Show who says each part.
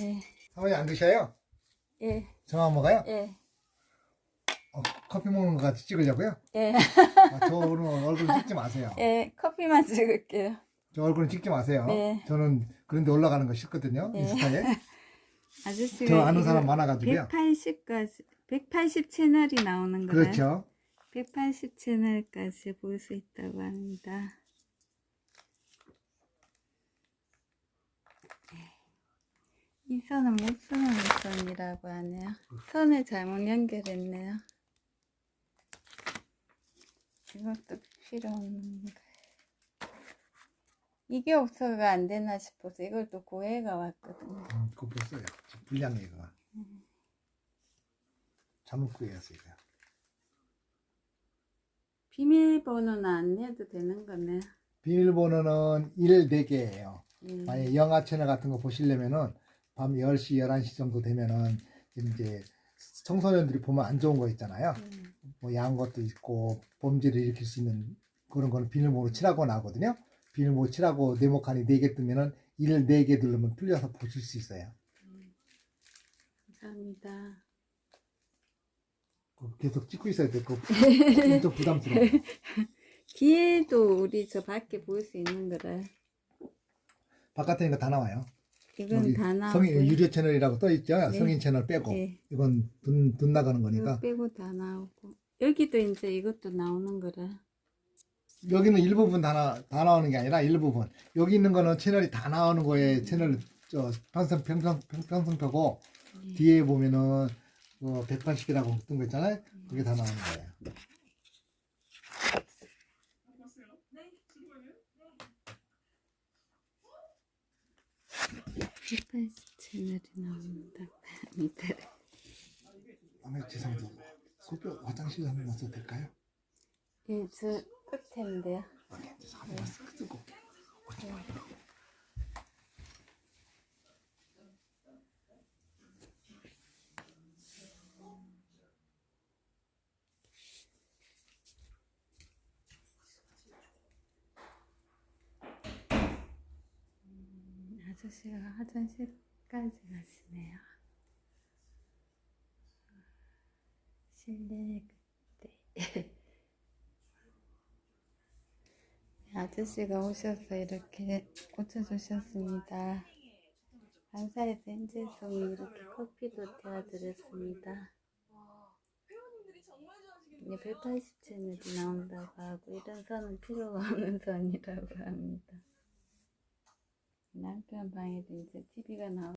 Speaker 1: 예,
Speaker 2: 사모님 안 드셔요?
Speaker 1: 예,
Speaker 2: 저만 먹어요?
Speaker 1: 예,
Speaker 2: 어, 커피 먹는 거 같이 찍으려고요?
Speaker 1: 예,
Speaker 2: 아, 저 오늘 얼굴 찍지 마세요.
Speaker 1: 예, 커피만 찍을게요.
Speaker 2: 저 얼굴은 찍지 마세요.
Speaker 1: 네.
Speaker 2: 저는 그런데 올라가는 거 싫거든요.
Speaker 1: 네.
Speaker 2: 인스타에.
Speaker 1: 아저씨가
Speaker 2: 저 아는 사람 많아가지고요.
Speaker 1: 180까지, 180 채널이 나오는 거예요.
Speaker 2: 그렇죠.
Speaker 1: 180 채널까지 볼 수 있다고 합니다. 이 선은 못 쓰는 선이라고 하네요. 선을 잘못 연결했네요. 이것도 필요 없는 거예요. 이게 없어가 안 되나 싶어서 이걸 또 고해가 왔거든요.
Speaker 2: 음, 그거 벌써요. 불량이 이거. 잘못 구해서 이거.
Speaker 1: 비밀번호는 안 내도 되는 거네.
Speaker 2: 비밀번호는 1, 4개예요.
Speaker 1: 음.
Speaker 2: 만약에 영화 채널 같은 거 보시려면은 밤 10시, 11시 정도 되면은 이제 청소년들이 보면 안 좋은 거 있잖아요.
Speaker 1: 음.
Speaker 2: 뭐 야한 것도 있고 범죄를 일으킬 수 있는 그런 거는 비밀번호 칠하고 나거든요. 비밀번호 칠하고 네모칸이 4개 뜨면은 1, 4개 누르면 틀려서 보실 수 있어요.
Speaker 1: 감사합니다.
Speaker 2: 그거 계속 찍고 있어야 돼. 그거 좀 부담스러워.
Speaker 1: 뒤에도 우리 저 밖에 볼 수 있는 거라.
Speaker 2: 바깥에 있는 거 다 나와요.
Speaker 1: 이건 다 나오고.
Speaker 2: 성인 유료 채널이라고 떠 있죠.
Speaker 1: 네.
Speaker 2: 성인 채널 빼고
Speaker 1: 네.
Speaker 2: 이건 돈, 돈 나가는 거니까
Speaker 1: 빼고 다 나오고. 여기도 이제 이것도 나오는 거라.
Speaker 2: 여기는 일부분 다, 나, 다 나오는 게 아니라 일부분 여기 있는 거는 채널이 다 나오는 거에 채널 저 편성 편성 편성표고
Speaker 1: 네.
Speaker 2: 뒤에 보면은 뭐 180이라고 뜬 거 있잖아요. 그게 다 나오는 거예요.
Speaker 1: 햇반 채널이 나온다고 합니다.
Speaker 2: 아마 죄송해도 소변 화장실 한번 와서 될까요?
Speaker 1: 예, 저 끝인데요.
Speaker 2: 아, 네. 한번 와서 쓰고 올게요.
Speaker 1: 아저씨가 화장실까지 가시네요. 실내 그때 아저씨가 오셔서 이렇게 고쳐주셨습니다. 감사의 벤제송이 이렇게 커피도 태워드렸습니다. 이제 180 채널이 나온다고 하고 이런 선은 필요가 없는 선이라고 합니다. 남편 방에도 이제 TV가 나오